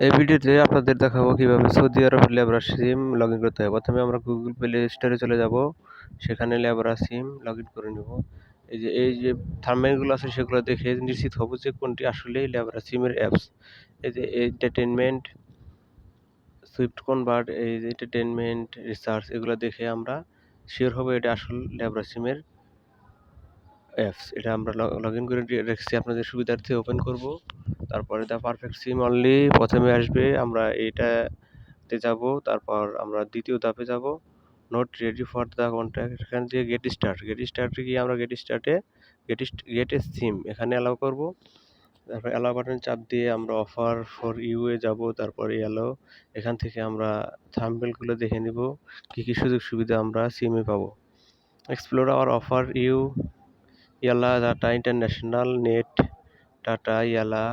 এই ভিডিওতে আপনাদের দেখাবো কীভাবে সৌদি আরবের লেবরা সিম লগ ইন করতে হয়। প্রথমে আমরা গুগল প্লে স্টোরে চলে যাব। সেখানে লেবরা সিম লগ ইন করে নেব। এই যে এই যে থার্মেলগুলো আছে, সেগুলো দেখে নিশ্চিত হব যে কোনটি আসলেই লেবরা সিমের অ্যাপস এই যে এন্টারটেনমেন্ট সুইফট কনভার্ট এই যে এন্টারটেনমেন্ট রিসার্চ এগুলো দেখে আমরা শিওর হব এটা আসল লেবরা সিমের অ্যাপস এটা আমরা লগ ইন করে রেখেছি আপনাদের সুবিধার্থে ওপেন করব। তারপরে দ্য পারফেক্ট সিম অনলি প্রথমে আসবে, আমরা এইটাতে যাব, তারপর আমরা দ্বিতীয় ধাপে যাব। Note ready for the contact এখান থেকে গেট স্টার্ট গেট স্টার্টে গিয়ে আমরা গেট স্টার্টে গেট গেট সিম এখানে অ্যালাউ করব। তারপর অ্যালাউ বাটন চাপ দিয়ে আমরা অফার ফর ইউ এ যাব, তারপরে অ্যালাউ এখান থেকে আমরা থাম্বেলগুলো দেখে নিব, কী কী সুযোগ সুবিধা আমরা সিমে পাবো। Explore our offer you Yalla data international net tata Yalla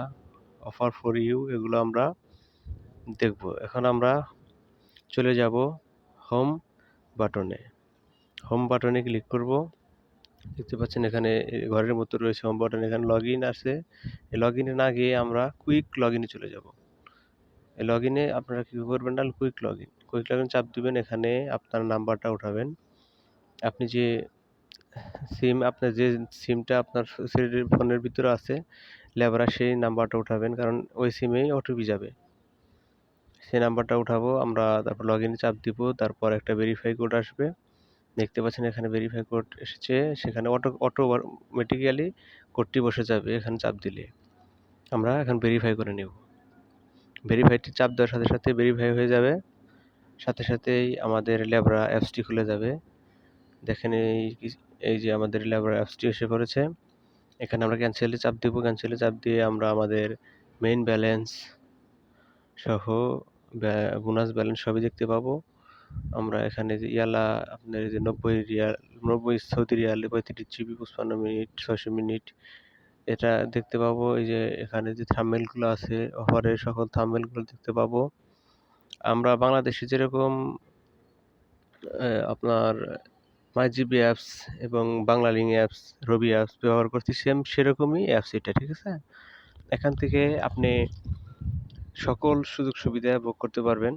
offer for you এগুলো আমরা দেখব। এখন আমরা চলে যাব হোম বাটনে হোম বাটনে ক্লিক করব। দেখতে পাচ্ছেন এখানে ঘরের মতো রয়েছে হোম বাটন এখানে লগ ইন আছে। এই লগ ইনে না গিয়ে আমরা কুইক লগ ইনে চলে যাব। এই লগ ইনে আপনারা কী করবেন না quick log in quick log in চাপ দিবেন, এখানে আপনার নাম্বারটা উঠাবেন। আপনি যে সিম আপনার যে সিমটা আপনার ফোনের ভিতরে আছে, লেবারা সেই নাম্বারটা উঠাবেন, কারণ ওই সিমেই ওটিপি যাবে। সেই নাম্বারটা উঠাবো, আমরা তারপর লগ ইনে চাপ দিব, তারপর একটা ভেরিফাই কোড আসবে। দেখতে পাচ্ছেন এখানে ভেরিফাই কোড এসেছে, সেখানে অটো অটোমেটিক্যালি কোডটি বসে যাবে এখানে চাপ দিলে। আমরা এখন ভেরিফাই করে নেব। ভেরিফাইটি চাপ দেওয়ার সাথে সাথে ভেরিফাই হয়ে যাবে। সাথে সাথেই আমাদের ল্যাবরা অ্যাপসটি খুলে যাবে। দেখেন এই এই যে আমাদের ল্যাবরা অ্যাপসটি এসে পড়েছে। এখানে আমরা ক্যান্সেলে চাপ দিব ক্যান্সেলে চাপ দিয়ে আমরা আমাদের মেইন ব্যালেন্স সহ বোনাস ব্যালেন্স সবই দেখতে পাবো। আমরা এখানে যে ইয়ালা আপনার যে নব্বই রিয়াল, নব্বই সৌদি রিয়াল, পঁয়ত্রিশ জিবি, পঁচপান্ন মিনিট, ছয়শো মিনিট, এটা দেখতে পাবো। এই যে এখানে যে থামেলগুলো আছে অফারের সকল থামেলগুলো দেখতে পাবো। আমরা বাংলাদেশে যেরকম আপনার মাই জিবি অ্যাপস এবং বাংলালিং অ্যাপস রবি অ্যাপস ব্যবহার করছি সেম সেরকমই অ্যাপস এটা, ঠিক আছে? এখান থেকে আপনি সকল সুযোগ সুবিধা ভোগ করতে পারবেন।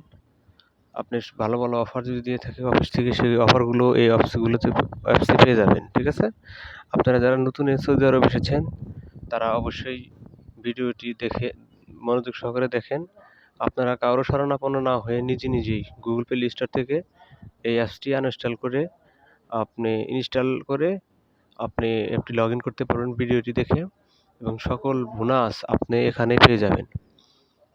আপনি ভালো ভালো অফার যদি দিয়ে থাকে অফিস থেকে সেই অফারগুলো এই অফিসগুলোতে অ্যাপসে পেয়ে যাবেন, ঠিক আছে? আপনারা যারা নতুন সৌদি আরব এসেছেন, তারা অবশ্যই ভিডিওটি দেখে, মনোযোগ সহকারে দেখেন। আপনারা কারও শরণাপন্ন না হয়ে নিজে নিজেই গুগল প্লে স্টোর থেকে এই অ্যাপসটি আনইনস্টল করে আপনি ইনস্টল করে আপনি অ্যাপটি লগ ইন করতে পারবেন ভিডিওটি দেখে এবং সকল বোনাস আপনি এখানে পেয়ে যাবেন।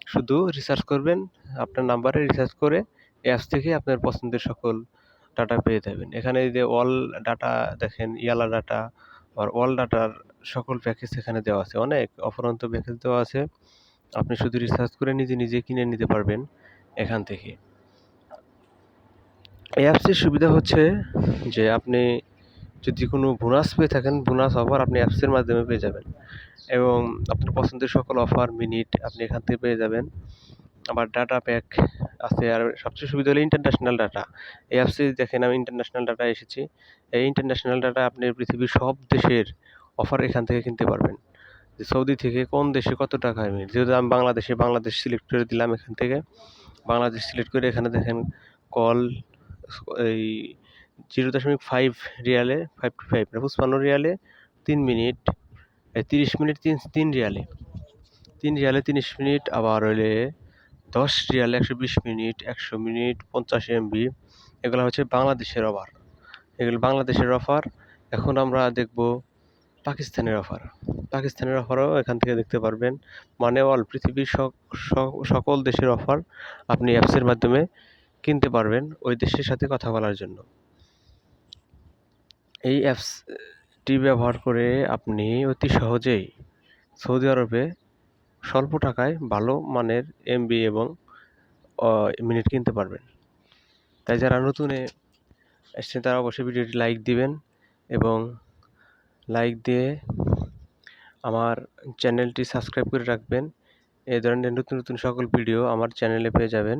শুধু রিসার্চ করবেন, আপনার নাম্বারে রিসার্চ করে অ্যাপস থেকে আপনার পছন্দের সকল ডাটা পেয়ে যাবেন। এখানে যে অল ডাটা দেখেন, ইয়ালা ডাটা আর অল ডাটার সকল প্যাকেজ এখানে দেওয়া আছে। অনেক অফরন্ত প্যাকেজ দেওয়া আছে। আপনি শুধু রিসার্চ করে নিজে নিজে কিনে নিতে পারবেন এখান থেকে। এই অ্যাপসের সুবিধা হচ্ছে যে আপনি যদি কোনো বোনাস পেয়ে থাকেন বোনাস অফার আপনি অ্যাপসের মাধ্যমে পেয়ে যাবেন। এবং আপনার পছন্দের সকল অফার মিনিট আপনি এখান থেকে পেয়ে যাবেন। আবার ডাটা প্যাক আছে, আর সবচেয়ে সুবিধা হলো ইন্টারন্যাশনাল ডাটা এই অ্যাপসে দেখেন আমি ইন্টারন্যাশনাল ডাটা এসেছি। এই ইন্টারন্যাশনাল ডাটা আপনি পৃথিবীর সব দেশের অফার এখান থেকে কিনতে পারবেন। যে সৌদি থেকে কোন দেশে কত টাকা মিনিট যেহেতু আমি বাংলাদেশে, বাংলাদেশ সিলেক্ট করে দিলাম এখান থেকে। বাংলাদেশ সিলেক্ট করে এখানে দেখেন কল এই জিরো দশমিক ফাইভ রিয়ালে ফাইভ টু ফাইভ পঁচপান্ন রিয়ালে, তিন মিনিট তিরিশ মিনিট তিন তিন রিয়ালে। তিন রিয়ালে তিরিশ মিনিট, আবার হলে দশ রিয়ালে একশো বিশ মিনিট, একশো মিনিট, পঞ্চাশ এমবি। এগুলো হচ্ছে বাংলাদেশের অফার এগুলো বাংলাদেশের অফার এখন আমরা দেখব পাকিস্তানের অফার পাকিস্তানের অফারও এখান থেকে দেখতে পারবেন। মানে অল পৃথিবীর সকল দেশের অফার আপনি অ্যাপসের মাধ্যমে কিনতে পারবেন ওই দেশের সাথে কথা বলার জন্য। এই অ্যাপসটি ব্যবহার করে আপনি অতি সহজেই সৌদি আরবে স্বল্প টাকায় ভালো মানের এমবি এবং মিনিট কিনতে পারবেন। তাই যারা নতুনে এসছেন, তারা অবশ্যই ভিডিওটি লাইক দিবেন এবং লাইক দিয়ে আমার চ্যানেলটি সাবস্ক্রাইব করে রাখবেন। এই ধরনের নতুন নতুন সকল ভিডিও আমার চ্যানেলে পেয়ে যাবেন।